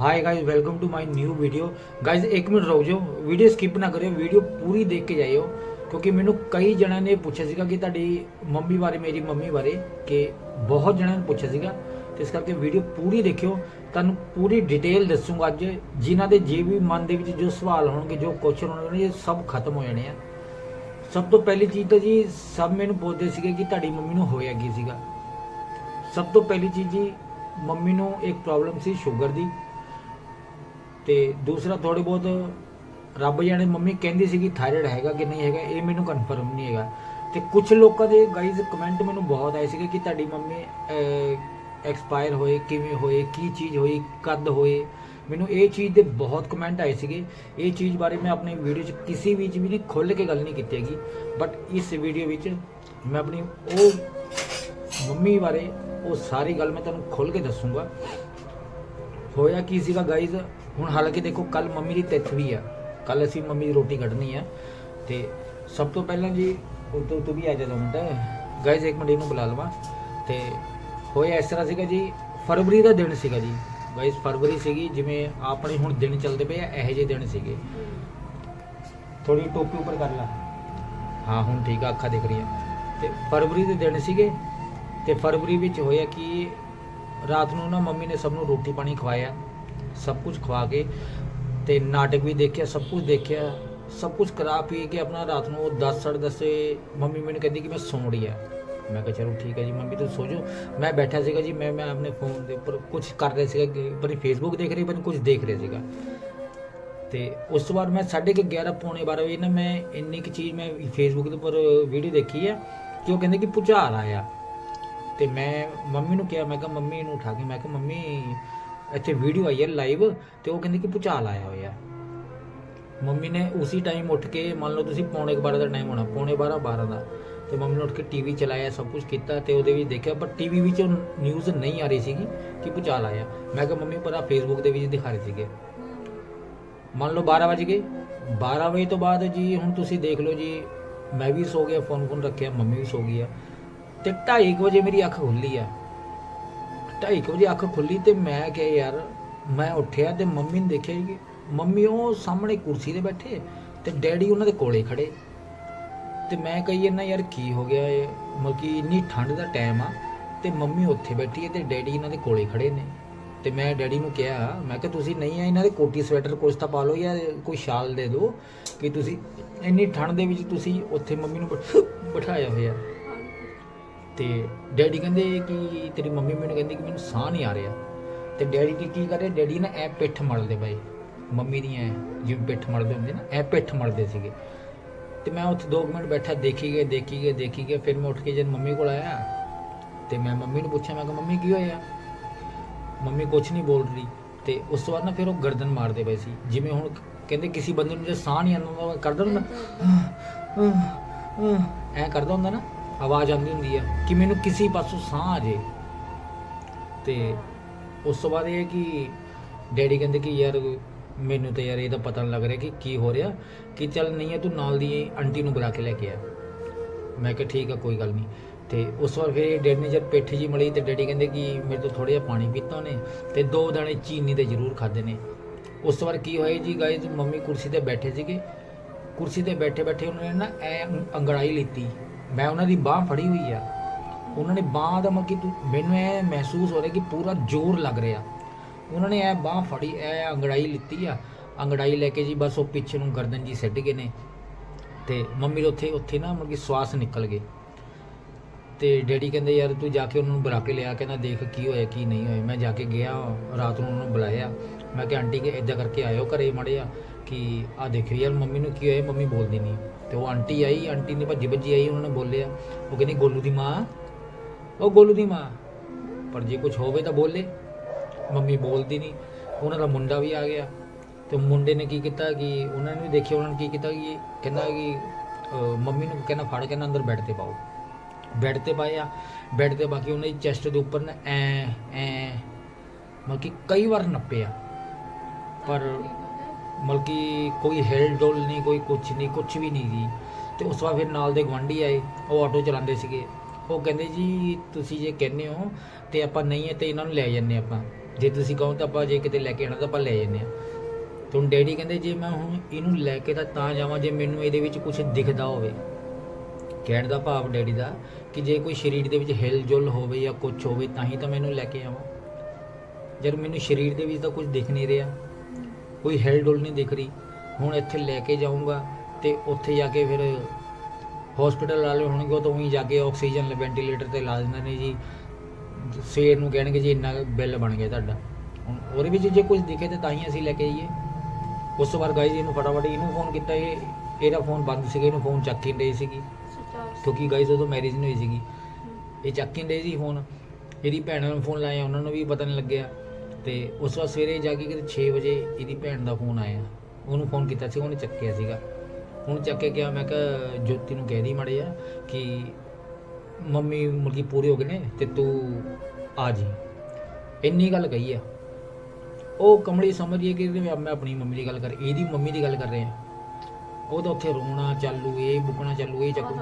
Hi guys welcome to my new video guys ਇੱਕ minute ਰੁਕ ਜਾਓ। ਵੀਡੀਓ ਸਕਿਪ ਨਾ ਕਰਿਓ। ਵੀਡੀਓ ਪੂਰੀ ਦੇਖ ਕੇ ਜਾਇਓ। ਕਿਉਂਕਿ ਮੈਨੂੰ ਕਈ ਜਣਾਂ ਨੇ ਪੁੱਛਿਆ ਸੀਗਾ ਕਿ ਤੁਹਾਡੀ ਮੰਮੀ ਬਾਰੇ, ਮੇਰੀ ਮੰਮੀ ਬਾਰੇ, ਕਿ ਬਹੁਤ ਜਣਾਂ ਨੇ ਪੁੱਛਿਆ ਸੀਗਾ। ਤੇ ਇਸ ਕਰਕੇ ਵੀਡੀਓ ਪੂਰੀ ਦੇਖਿਓ। ਤੁਹਾਨੂੰ ਪੂਰੀ ਡਿਟੇਲ ਦੱਸੂਗਾ ਅੱਜ। ਜਿਨ੍ਹਾਂ ਦੇ ਜੇ ਵੀ ਮਨ ਦੇ ਵਿੱਚ ਜੋ ਸਵਾਲ ਹੋਣਗੇ, ਜੋ ਕੁਐਸਚਨ ਹੋਣਗੇ ਇਹ ਸਭ ਖਤਮ ਹੋ ਜਾਣੇ ਆ। ਸਭ ਤੋਂ ਪਹਿਲੀ ਚੀਜ਼ ਤਾਂ ਜੀ, ਸਭ ਮੈਨੂੰ ਪੁੱਛਦੇ ਸੀਗੇ ਕਿ ਤੁਹਾਡੀ ਮੰਮੀ ਨੂੰ ਹੋਇਆ ਕੀ ਸੀਗਾ। ਸਭ ਤੋਂ ਪਹਿਲੀ ਚੀਜ਼ ਜੀ, ਮੰਮੀ ਨੂੰ ਇੱਕ ਪ੍ਰੋਬਲਮ ਸੀ ਸ਼ੂਗਰ ਦੀ। ਤੇ ਦੂਸਰਾ ਥੋੜੇ ਬਹੁਤ ਰੱਬ ਜਾਣੇ ਮੰਮੀ ਕਹਿੰਦੀ ਸੀ ਕਿ ਥਾਇਰਾਇਡ ਹੈਗਾ ਕਿ ਨਹੀਂ ਹੈਗਾ, ਇਹ ਮੈਨੂੰ ਕਨਫਰਮ ਨਹੀਂ ਹੈਗਾ। ਤੇ ਕੁਝ ਲੋਕਾਂ ਦੇ ਗਾਈਜ਼ ਕਮੈਂਟ ਮੈਨੂੰ ਬਹੁਤ ਆਏ ਸੀਗੇ ਕਿ ਤੁਹਾਡੀ ਮੰਮੀ ਐਕਸਪਾਇਰ ਹੋਏ, ਕਿਵੇਂ ਹੋਏ, ਕੀ ਚੀਜ਼ ਹੋਈ, ਕਦ ਹੋਏ। ਮੈਨੂੰ ਇਹ ਚੀਜ਼ ਦੇ ਬਹੁਤ ਕਮੈਂਟ ਆਏ ਸੀਗੇ। ਇਹ ਚੀਜ਼ ਬਾਰੇ ਮੈਂ ਆਪਣੀ ਵੀਡੀਓ 'ਚ ਕਿਸੇ ਵਿੱਚ ਵੀ ਨਹੀਂ ਖੁੱਲ੍ਹ ਕੇ ਗੱਲ ਨਹੀਂ ਕੀਤੀ ਹੈਗੀ। ਬਟ ਇਸ ਵੀਡੀਓ ਵਿੱਚ ਮੈਂ ਆਪਣੀ ਉਹ ਮੰਮੀ ਬਾਰੇ ਉਹ ਸਾਰੀ ਗੱਲ ਮੈਂ ਤੁਹਾਨੂੰ ਖੁੱਲ੍ਹ ਕੇ ਦੱਸੂਗਾ। ਹੋਇਆ ਕੀ ਸੀਗਾ ਗਾਈਜ਼ ਹੁਣ ਹਾਲਾਂਕਿ ਦੇਖੋ ਕੱਲ ਮੰਮੀ ਦੀ ਤਿੱਥ ਵੀ ਆ। ਕੱਲ ਅਸੀਂ ਮੰਮੀ ਦੀ ਰੋਟੀ ਕੱਢਣੀ ਆ। ਤੇ ਸਭ ਤੋਂ ਪਹਿਲਾਂ ਜੀ ਉਹ ਤੋਂ ਵੀ ਆ ਜਾ ਮੁੰਡਾ ਗਾਇਜ਼ ਇੱਕ ਮਿੰਟ ਇਹਨੂੰ ਬੁਲਾ ਲਵਾਂ। ਤੇ ਹੋਇਆ ਇਸ ਤਰ੍ਹਾਂ ਸੀਗਾ ਜੀ, ਫਰਵਰੀ ਦਾ ਦਿਨ ਸੀਗਾ ਜੀ। ਗਾਈਜ਼ ਫਰਵਰੀ ਸੀਗੀ, ਜਿਵੇਂ ਆਪਣੇ ਹੁਣ ਦਿਨ ਚੱਲਦੇ ਪਏ ਆ, ਇਹੋ ਜਿਹੇ ਦਿਨ ਸੀਗੇ। ਥੋੜੀ ਟੋਪੀ ਉੱਪਰ ਕਰ ਲਾ। ਹਾਂ, ਹੁਣ ਠੀਕ ਆ, ਅੱਖਾਂ ਦਿਖ ਰਹੀਆਂ। ਤੇ ਫਰਵਰੀ ਦੇ ਦਿਨ ਸੀਗੇ। ਤੇ ਫਰਵਰੀ ਵਿੱਚ ਹੋਇਆ ਕਿ, ਰਾਤ ਨੂੰ ਨਾ ਮੰਮੀ ਨੇ ਸਭ ਨੂੰ ਰੋਟੀ ਪਾਣੀ ਖਵਾਇਆ। ਸਭ ਕੁਝ ਖਵਾ ਕੇ ਤੇ ਨਾਟਕ ਵੀ ਦੇਖਿਆ, ਸਭ ਕੁਝ ਦੇਖਿਆ, ਸਭ ਕੁਝ ਕਰਾ ਪੀ ਕੇ ਆਪਣਾ ਰਾਤ ਨੂੰ ਉਹ 10 10:30 ਮੰਮੀ ਮੈਨੂੰ ਕਹਿੰਦੀ ਕਿ ਮੈਂ ਸੌਂ ਰਹੀ ਆ ਮੈਂ ਕਿਹਾ, ਚਲੋ ਠੀਕ ਹੈ ਜੀ ਮੰਮੀ, ਤੁਸੀਂ ਸੋ ਜਾਓ। ਮੈਂ ਬੈਠਾ ਸੀਗਾ ਜੀ, ਮੈਂ ਮੈਂ ਆਪਣੇ ਫੋਨ ਦੇ ਉੱਪਰ ਕੁਝ ਕਰ ਰਿਹਾ ਸੀਗਾ, ਕਿ ਪਰੀ ਫੇਸਬੁੱਕ ਦੇਖ ਰਹੀ ਪਰੀ ਕੁਝ ਦੇਖ ਰਿਹਾ ਸੀਗਾ। ਤੇ ਉਸ ਤੋਂ ਬਾਅਦ ਮੈਂ 11:30 ਪੌਣੇ 12 ਵਜੇ ਨਾ ਮੈਂ ਇੰਨੀ ਕੁ ਚੀਜ਼ ਮੈਂ ਫੇਸਬੁੱਕ ਦੇ ਉੱਪਰ ਵੀਡੀਓ ਦੇਖੀ ਆ ਕਿ ਉਹ ਕਹਿੰਦੇ ਕਿ ਭੁਚਾਲ ਆਇਆ। ਤੇ ਮੈਂ ਮੰਮੀ ਨੂੰ ਕਿਹਾ, ਮੈਂ ਕਿਹਾ, ਮੰਮੀ ਨੂੰ ਉਠਾ ਕੇ, ਮੈਂ ਕਿਹਾ, ਮੰਮੀ ਇੱਥੇ ਵੀਡੀਓ ਆਈ ਹੈ ਲਾਈਵ ਤੇ ਉਹ ਕਹਿੰਦੇ ਕਿ ਭੁਚਾਲ ਆਇਆ ਹੋਇਆ। ਮੰਮੀ ਨੇ ਉਸੇ ਟਾਈਮ ਉੱਠ ਕੇ ਮੰਨ ਲਓ ਤੁਸੀਂ ਪੌਣੇ 12 ਦਾ ਟਾਈਮ ਹੋਣਾ, ਪੌਣੇ 12 12 ਦਾ। ਤੇ ਮੰਮੀ ਨੇ ਉੱਠ ਕੇ ਟੀਵੀ ਚਲਾਇਆ, ਸਭ ਕੁਝ ਕੀਤਾ ਤੇ ਉਹਦੇ ਵਿੱਚ ਦੇਖਿਆ ਪਰ ਟੀਵੀ ਵਿੱਚ ਨਿਊਜ਼ ਨਹੀਂ ਆ ਰਹੀ ਸੀਗੀ ਕਿ ਭੁਚਾਲ ਆਇਆ। ਮੈਂ ਕਿਹਾ, ਮੰਮੀ, ਪਤਾ ਫੇਸਬੁੱਕ ਦੇ ਵਿੱਚ ਦਿਖਾ ਰਹੇ ਸੀਗੇ। ਮੰਨ ਲਓ 12 ਵਜ ਗਏ। 12 ਵਜੇ ਤੋਂ ਬਾਅਦ ਜੀ, ਹੁਣ ਤੁਸੀਂ ਦੇਖ ਲਓ ਜੀ, ਮੈਂ ਵੀ ਸੋ ਗਿਆ ਫੋਨ ਫੋਨ ਰੱਖਿਆ, ਮੰਮੀ ਵੀ ਸੋ ਗਈ ਆ। ਤੇ 2:30 ਵਜੇ ਮੇਰੀ ਅੱਖ ਖੁੱਲੀ ਆ। ਢਾਈ ਕੁ ਵਜੇ ਅੱਖ ਖੁੱਲੀ ਤੇ ਮੈਂ ਕਿਹਾ, ਯਾਰ, ਮੈਂ ਉੱਠਿਆ ਤੇ ਮੰਮੀ ਨੇ ਦੇਖਿਆ ਕਿ ਮੰਮੀ ਉਹ ਸਾਹਮਣੇ ਕੁਰਸੀ ਤੇ ਬੈਠੇ ਤੇ ਡੈਡੀ ਉਹਨਾਂ ਦੇ ਕੋਲੇ ਖੜੇ। ਤੇ ਮੈਂ ਕਹੀ ਇਹਨਾਂ ਯਾਰ, ਕੀ ਹੋ ਗਿਆ ਇਹ ਮਤਲਬ ਕਿ ਇੰਨੀ ਠੰਡ ਦਾ ਟਾਈਮ ਆ ਤੇ ਮੰਮੀ ਉੱਥੇ ਬੈਠੀ ਹੈ ਤੇ ਡੈਡੀ ਇਹਨਾਂ ਦੇ ਕੋਲੇ ਖੜੇ ਨੇ। ਤੇ ਮੈਂ ਡੈਡੀ ਨੂੰ ਕਿਹਾ, ਮੈਂ ਕਿਹਾ, ਤੁਸੀਂ ਨਹੀਂ ਆ, ਇਹਨਾਂ ਦੇ ਕੋਟੀ ਸਵੈਟਰ ਕੁਛ ਤਾਂ ਪਾ ਲਓ ਜਾਂ ਕੋਈ ਸ਼ਾਲ ਦੇ ਦਿਓ ਕਿ ਤੁਸੀਂ ਇੰਨੀ ਠੰਡ ਦੇ ਵਿੱਚ ਤੁਸੀਂ ਉੱਥੇ ਮੰਮੀ ਨੂੰ ਬਿਠਾਇਆ ਹੋਇਆ। ਤੇ ਡੈਡੀ ਕਹਿੰਦੇ ਕਿ ਤੇਰੀ ਮੰਮੀ ਮੈਨੂੰ ਕਹਿੰਦੀ ਕਿ ਮੈਨੂੰ ਸਾਹ ਨਹੀਂ ਆ ਰਿਹਾ। ਤੇ ਡੈਡੀ ਕੀ ਕੀ ਕਰੇ ਡੈਡੀ ਨਾ ਐ ਪਿੱਠ ਮਲਦੇ ਬਾਈ ਮੰਮੀ ਦੀ ਐ ਜਿਵੇਂ ਪਿੱਠ ਮਲਦੇ ਹੁੰਦੇ ਨਾ ਐ ਪਿੱਠ ਮਲਦੇ ਸੀਗੇ। ਤੇ ਮੈਂ ਉੱਥੇ 2 ਮਿੰਟ ਬੈਠਾ ਦੇਖੀ ਗਏ ਦੇਖੀ ਗਏ ਦੇਖੀ ਗਏ। ਫਿਰ ਮੈਂ ਉੱਠ ਕੇ ਜਦ ਮੰਮੀ ਕੋਲ ਆਇਆ ਤੇ ਮੈਂ ਮੰਮੀ ਨੂੰ ਪੁੱਛਿਆ ਮੈਂ ਕਿਹਾ ਮੰਮੀ ਕੀ ਹੋਇਆ? ਮੰਮੀ ਕੁਝ ਨਹੀਂ ਬੋਲ ਰਹੀ। ਤੇ ਉਸ ਤੋਂ ਬਾਅਦ ਨਾ ਫਿਰ ਉਹ ਗਰਦਨ ਮਾਰਦੇ ਪਏ ਸੀ। ਜਿਵੇਂ ਹੁਣ ਕਹਿੰਦੇ ਕਿਸੇ ਬੰਦੇ ਨੂੰ ਜੇ ਸਾਹ ਨਹੀਂ ਆਉਂਦਾ ਕਰਦਾ ਹੁੰਦਾ ਐ ਕਰਦਾ ਹੁੰਦਾ ਨਾ। ਆਵਾਜ਼ ਆਉਂਦੀ ਹੁੰਦੀ ਆ ਕਿ ਮੈਨੂੰ ਕਿਸੇ ਪਾਸੋਂ ਸਾਹ ਆ ਜੇ। ਤੇ ਉਸ ਤੋਂ ਬਾਅਦ ਇਹ ਕਿ ਡੈਡੀ ਕਹਿੰਦੇ ਕਿ ਯਾਰ ਮੈਨੂੰ ਤਾਂ ਯਾਰ ਇਹਦਾ ਪਤਾ ਨਹੀਂ ਲੱਗ ਰਿਹਾ ਕਿ ਕੀ ਹੋ ਰਿਹਾ, ਕਿ ਚੱਲ ਨਹੀਂ ਹੈ ਤੂੰ ਨਾਲ ਦੀ ਆਂਟੀ ਨੂੰ ਬੁਲਾ ਕੇ ਲੈ ਕੇ ਆ। ਮੈਂ ਕਿਹਾ ਠੀਕ ਆ, ਕੋਈ ਗੱਲ ਨਹੀਂ। ਤੇ ਉਸ ਤੋਂ ਬਾਅਦ ਫਿਰ ਡੈਡੀ ਨੇ ਜਦ ਪੇਠੀ ਜੀ ਮਲੀ ਤੇ ਡੈਡੀ ਕਹਿੰਦੇ ਕਿ ਮੇਰੇ ਤੋਂ ਥੋੜਾ ਜਿਹਾ ਪਾਣੀ ਪੀਤਾ ਉਹਨੇ ਤੇ ਦੋ ਦਾਣੇ ਚੀਨੀ ਦੇ ਜ਼ਰੂਰ ਖਾਦੇ ਨੇ। ਉਸ ਤੋਂ ਬਾਅਦ ਕੀ ਹੋਇਆ ਜੀ ਗਾਇਜ਼ ਮੰਮੀ ਕੁਰਸੀ ਤੇ ਬੈਠੇ ਸੀਗੇ। ਕੁਰਸੀ ਤੇ ਬੈਠੇ ਬੈਠੇ ਉਹਨਾਂ ਨੇ ਨਾ ਐ ਅੰਗੜਾਈ ਲਿੱਤੀ। ਮੈਂ ਉਹਨਾਂ ਦੀ ਬਾਹ ਫੜੀ ਹੋਈ ਆ। ਉਹਨਾਂ ਨੇ ਬਾਹ ਦਾ ਮਤਲਬ ਕਿ ਤੂੰ, ਮੈਨੂੰ ਐ ਮਹਿਸੂਸ ਹੋ ਰਿਹਾ ਕਿ ਪੂਰਾ ਜ਼ੋਰ ਲੱਗ ਰਿਹਾ। ਉਹਨਾਂ ਨੇ ਐ ਬਾਹ ਫੜੀ ਐ ਅੰਗੜਾਈ ਲਿੱਤੀ ਆ। ਅੰਗੜਾਈ ਲੈ ਕੇ ਜੀ ਬਸ ਉਹ ਪਿੱਛੇ ਨੂੰ ਗਰਦਨ ਜੀ ਸਿੱਟ ਗਏ ਨੇ। ਤੇ ਮੰਮੀ ਦੇ ਉੱਥੇ ਉੱਥੇ ਨਾ ਮਤਲਬ ਕਿ ਸਵਾਸ ਨਿਕਲ ਗਏ। ਤੇ ਡੈਡੀ ਕਹਿੰਦੇ, ਯਾਰ ਤੂੰ ਜਾ ਕੇ ਉਹਨਾਂ ਨੂੰ ਬੁਲਾ ਕੇ ਲਿਆ, ਕਹਿੰਦਾ ਦੇਖ ਕੀ ਹੋਇਆ, ਕੀ ਨਹੀਂ ਹੋਇਆ। ਮੈਂ ਜਾ ਕੇ ਗਿਆ, ਰਾਤ ਨੂੰ ਉਹਨਾਂ ਨੂੰ ਬੁਲਾਇਆ। ਮੈਂ ਕਿਹਾ, ਆਂਟੀ, ਕਿ ਇਦਾਂ ਕਰਕੇ ਆਇਓ ਘਰੇ ਮੜਿਆ ਕਿ ਆ ਦੇਖਿਓ ਯਾਰ ਮੰਮੀ ਨੂੰ ਕੀ ਹੋਇਆ, ਮੰਮੀ ਬੋਲਦੀ ਨਹੀਂ ਤੇ ਉਹ ਆਂਟੀ ਆਈ, ਆਂਟੀ ਨੇ ਭੱਜੀ ਭੱਜੀ ਆਈ, ਉਹਨਾਂ ਨੇ ਬੋਲਿਆ, ਉਹ ਕਹਿੰਦੀ, ਗੋਲੂ ਦੀ ਮਾਂ। ਉਹ ਗੋਲੂ ਦੀ ਮਾਂ। ਪਰ ਜੇ ਕੁਝ ਹੋਵੇ ਤਾਂ ਬੋਲੇ। ਮੰਮੀ ਬੋਲਦੀ ਨਹੀਂ। ਉਹਨਾਂ ਦਾ ਮੁੰਡਾ ਵੀ ਆ ਗਿਆ। ਤੇ ਮੁੰਡੇ ਨੇ ਕੀ ਕੀਤਾ ਕਿ ਉਹਨਾਂ ਨੇ ਵੀ ਦੇਖਿਆ, ਉਹਨਾਂ ਨੇ ਕੀ ਕੀਤਾ ਕਿ ਕਹਿੰਦਾ ਕਿ ਮੰਮੀ ਨੂੰ ਕਹਿੰਦਾ, ਫੜ ਕੇ ਨਾ ਅੰਦਰ ਬੈੱਡ ਤੇ ਪਾਓ। ਬੈੱਡ ਤੇ ਪਾਇਆ। ਬੈੱਡ ਤੇ ਬਾਕੀ ਉਹਨਾਂ ਦੀ ਚੈਸਟ ਦੇ ਉੱਪਰ ਨਾ ਐ ਐ, ਮਤਲਬ ਕਿ ਕਈ ਵਾਰ ਨੱਪਿਆ। ਪਰ ਮਤਲਬ ਕਿ ਕੋਈ ਹਿਲ ਡੋਲ ਨਹੀਂ, ਕੋਈ ਕੁਛ ਨਹੀਂ, ਕੁਛ ਵੀ ਨਹੀਂ ਜੀ। ਤੇ ਉਸ ਤੋਂ ਬਾਅਦ ਫਿਰ ਨਾਲ ਦੇ ਗਵਾਂਢੀ ਆਏ, ਉਹ ਆਟੋ ਚਲਾਉਂਦੇ ਸੀਗੇ। ਉਹ ਕਹਿੰਦੇ ਜੀ, ਤੁਸੀਂ ਜੇ ਕਹਿੰਦੇ ਹੋ ਤੇ ਆਪਾਂ ਨਹੀਂ ਹੈ ਤੇ ਇਹਨਾਂ ਨੂੰ ਲੈ ਜੰਨੇ ਆਪਾਂ। ਜੇ ਤੁਸੀਂ ਕਹੋ ਤਾਂ ਆਪਾਂ ਜੇ ਕਿਤੇ ਲੈ ਕੇ ਆਣਾ ਤਾਂ ਆਪਾਂ ਲੈ ਜੰਨੇ ਆ ਤੇ ਹੁਣ ਡੈਡੀ ਕਹਿੰਦੇ, ਜੇ ਮੈਂ ਹੁਣ ਇਹਨੂੰ ਲੈ ਕੇ ਤਾਂ ਤਾਂ ਜਾਵਾਂ, ਜੇ ਮੈਨੂੰ ਇਹਦੇ ਵਿੱਚ ਕੁਝ ਦਿਖਦਾ ਹੋਵੇ। ਕਹਿਣ ਦਾ ਭਾਵ ਡੈਡੀ ਦਾ ਕਿ ਜੇ ਕੋਈ ਸਰੀਰ ਦੇ ਵਿੱਚ ਹਿਲ ਜੁਲ ਹੋਵੇ ਜਾਂ ਕੁਝ ਹੋਵੇ, ਤਾਂ ਹੀ ਤਾਂ ਮੈਨੂੰ ਲੈ ਕੇ ਆਵਾਂ। ਜਦ ਮੈਨੂੰ ਸਰੀਰ ਦੇ ਵਿੱਚ ਤਾਂ ਕੁਝ ਦਿਖ ਨਹੀਂ ਰਿਹਾ। ਕੋਈ ਹਿਲਜੁਲ ਨਹੀਂ ਦਿਖ ਰਹੀ। ਹੁਣ ਇੱਥੇ ਲੈ ਕੇ ਜਾਊਂਗਾ ਤੇ ਉੱਥੇ ਜਾ ਕੇ ਫਿਰ ਹਸਪੀਟਲ ਵਾਲੇ ਹੋਣਗੇ, ਉਹ ਤਾਂ ਉਹੀ ਜਾ ਕੇ ਆਕਸੀਜਨ ਵੈਂਟੀਲੇਟਰ ਤੇ ਲਾ ਦਿੰਦੇ ਨੇ ਜੀ। ਸਵੇਰ ਨੂੰ ਕਹਿਣਗੇ ਜੀ, ਇੰਨਾ ਬਿੱਲ ਬਣ ਗਿਆ ਤੁਹਾਡਾ। ਹੁਣ ਉਹਦੇ ਵਿੱਚ ਜੇ ਕੁਝ ਦਿਖੇ ਤੇ ਤਾਂ ਹੀ ਅਸੀਂ ਲੈ ਕੇ ਆਈਏ। ਉਸ ਤੋਂ ਬਾਅਦ ਗਾਈਜ਼ ਇਹਨੂੰ ਫਟਾਫਟ ਇਹਨੂੰ ਫੋਨ ਕੀਤਾ, ਇਹ ਇਹਦਾ ਫੋਨ ਬੰਦ ਸੀਗਾ, ਇਹਨੂੰ ਫੋਨ ਚੱਕ ਹੀ ਨਹੀਂ ਰਹੀ ਸੀਗੀ। ਕਿਉਂਕਿ ਗਾਈਜ਼ ਉਦੋਂ ਮੈਰਿਜ ਨਹੀਂ ਹੋਈ ਸੀਗੀ। ਇਹ ਚੱਕ ਹੀ ਨਹੀਂ ਰਹੀ ਸੀ ਫੋਨ ਇਹਦੀ ਭੈਣਾਂ ਨੂੰ ਫੋਨ ਲਾਇਆ, ਉਹਨਾਂ ਨੂੰ ਵੀ ਪਤਾ ਨਹੀਂ ਲੱਗਿਆ। ਤੇ ਉਸ ਤੋਂ ਬਾਅਦ ਸਵੇਰੇ ਜਾ ਕੇ ਕਿਤੇ 6 ਵਜੇ ਇਹਦੀ ਭੈਣ ਦਾ ਫੋਨ ਆਇਆ। ਉਹਨੂੰ ਫੋਨ ਕੀਤਾ ਸੀ, ਉਹਨੇ ਚੱਕਿਆ ਸੀਗਾ। ਹੁਣ ਚੱਕ ਕੇ ਗਿਆ ਮੈਂ ਕਿਹਾ, ਜੋਤੀ ਨੂੰ ਕਹਿ ਦੀ ਮਾੜੇ ਆ ਕਿ ਮੰਮੀ ਮੁਰਗੀ ਪੂਰੇ ਹੋ ਗਏ ਨੇ ਤੇ ਤੂੰ ਆ ਜੀ। ਇੰਨੀ ਗੱਲ ਕਹੀ ਆ। ਉਹ ਕਮਲੀ ਸਮਝ ਰਹੀ ਹੈ ਕਿ ਮੈਂ ਆਪਣੀ ਮੰਮੀ ਦੀ ਗੱਲ ਕਰ, ਇਹਦੀ ਮੰਮੀ ਦੀ ਗੱਲ ਕਰ ਰਹੇ। ਆ ਉਹ ਤਾਂ ਉੱਥੇ ਰੋਣਾ ਚਾਲੂ, ਇਹ ਬੁਕਣਾ ਚਾਲੂ, ਇਹ ਚੱਕੂ।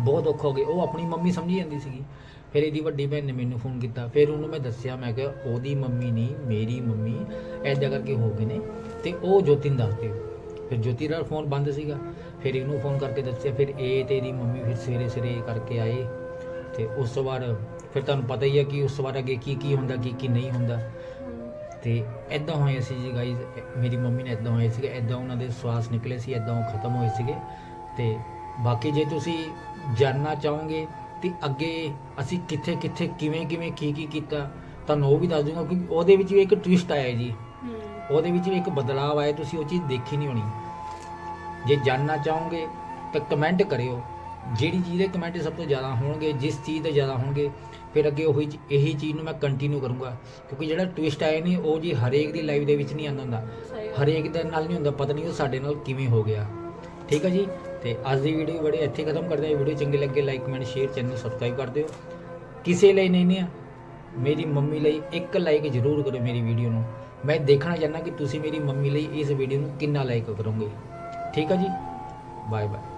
ਬਹੁਤ ਔਖਾ ਹੋ ਗਿਆ। ਉਹ ਆਪਣੀ ਮੰਮੀ ਸਮਝੀ ਜਾਂਦੀ ਸੀਗੀ। ਫਿਰ ਇਹਦੀ ਵੱਡੀ ਭੈਣ ਨੇ ਮੈਨੂੰ ਫੋਨ ਕੀਤਾ। ਫਿਰ ਉਹਨੂੰ ਮੈਂ ਦੱਸਿਆ, ਮੈਂ ਕਿਹਾ, ਉਹਦੀ ਮੰਮੀ ਨਹੀਂ, ਮੇਰੀ ਮੰਮੀ। ਐਦਾਂ ਕਰਕੇ ਹੋ ਗਏ ਨੇ। ਤੇ ਉਹ ਜੋਤੀ ਨੂੰ ਦੱਸ ਦਿਓ। ਫਿਰ ਜੋਤੀ ਦਾ ਫੋਨ ਬੰਦ ਸੀਗਾ। ਫਿਰ ਇਹਨੂੰ ਫੋਨ ਕਰਕੇ ਦੱਸਿਆ। ਫਿਰ ਇਹ ਤੇ ਇਹਦੀ ਮੰਮੀ ਫਿਰ ਸਵੇਰੇ ਸਵੇਰੇ ਕਰਕੇ ਆਏ। ਤੇ ਉਸ ਤੋਂ ਬਾਅਦ ਫਿਰ ਤੁਹਾਨੂੰ ਪਤਾ ਹੀ ਹੈ ਕਿ ਉਸ ਤੋਂ ਬਾਅਦ ਅੱਗੇ ਕੀ ਕੀ ਹੁੰਦਾ, ਕੀ ਕੀ ਨਹੀਂ ਹੁੰਦਾ। ਤੇ ਐਦਾਂ ਹੋਇਆ ਸੀ ਜੀ ਗਾਈਜ਼ ਮੇਰੀ ਮੰਮੀ ਨੇ ਐਦਾਂ ਹੋਇਆ ਸੀਗਾ। ਐਦਾਂ ਉਹਨਾਂ ਦੇ ਸਵਾਸ ਨਿਕਲੇ ਸੀ। ਐਦਾਂ ਉਹ ਖਤਮ ਹੋਏ ਸੀਗੇ। ਤੇ ਬਾਕੀ ਜੇ ਤੁਸੀਂ ਜਾਣਨਾ ਚਾਹੋਗੇ ਤੇ ਅੱਗੇ ਅਸੀਂ ਕਿੱਥੇ ਕਿੱਥੇ ਕਿਵੇਂ ਕਿਵੇਂ ਕੀ ਕੀ ਕੀਤਾ ਤੁਹਾਨੂੰ ਉਹ ਵੀ ਦੱਸ ਦੂੰਗਾ ਕਿਉਂਕਿ ਉਹਦੇ ਵਿੱਚ ਵੀ ਇੱਕ ਟਵਿਸਟ ਆਇਆ ਜੀ। ਉਹਦੇ ਵਿੱਚ ਵੀ ਇੱਕ ਬਦਲਾਅ ਆਇਆ ਤੁਸੀਂ ਉਹ ਚੀਜ਼ ਦੇਖੀ ਨਹੀਂ ਹੋਣੀ। ਜੇ ਜਾਣਨਾ ਚਾਹੋਗੇ ਤਾਂ ਕਮੈਂਟ ਕਰਿਓ। ਜਿਹੜੀ ਚੀਜ਼ ਦੇ ਕਮੈਂਟ ਸਭ ਤੋਂ ਜ਼ਿਆਦਾ ਹੋਣਗੇ ਜਿਸ ਚੀਜ਼ ਦੇ ਜ਼ਿਆਦਾ ਹੋਣਗੇ ਫਿਰ ਅੱਗੇ ਉਹੀ ਇਹੀ ਚੀਜ਼ ਨੂੰ ਮੈਂ ਕੰਟੀਨਿਊ ਕਰੂੰਗਾ। ਕਿਉਂਕਿ ਜਿਹੜਾ ਟਵਿਸਟ ਆਇਆ ਨਹੀਂ ਉਹ ਜੀ ਹਰੇਕ ਦੀ ਲਾਈਫ ਦੇ ਵਿੱਚ ਨਹੀਂ ਆਉਂਦਾ ਹੁੰਦਾ। ਹਰੇਕ ਦੇ ਨਾਲ ਨਹੀਂ ਹੁੰਦਾ ਪਤਾ ਨਹੀਂ ਉਹ ਸਾਡੇ ਨਾਲ ਕਿਵੇਂ ਹੋ ਗਿਆ। ਠੀਕ ਹੈ ਜੀ? ਤੇ ਅੱਜ ਦੀ ਵੀਡੀਓ ਬੜੀ ਇੱਥੇ ਖਤਮ ਕਰਦੇ ਹਾਂ। ਵੀਡੀਓ ਚੰਗੀ ਲੱਗੇ like comment share channel subscribe ਕਰ ਦਿਓ। ਕਿਸੇ ਲਈ ਨਹੀਂ ਨੇ ਮੇਰੀ ਮੰਮੀ ਲਈ ਇੱਕ ਲਾਈਕ ਜ਼ਰੂਰ ਕਰੋ ਮੇਰੀ ਵੀਡੀਓ ਨੂੰ। ਮੈਂ ਦੇਖਣਾ ਚਾਹੁੰਦਾ ਕਿ ਤੁਸੀਂ ਮੇਰੀ ਮੰਮੀ ਲਈ ਇਸ ਵੀਡੀਓ ਨੂੰ ਕਿੰਨਾ ਲਾਈਕ ਕਰੋਗੇ। ਠੀਕ ਹੈ ਜੀ? Bye bye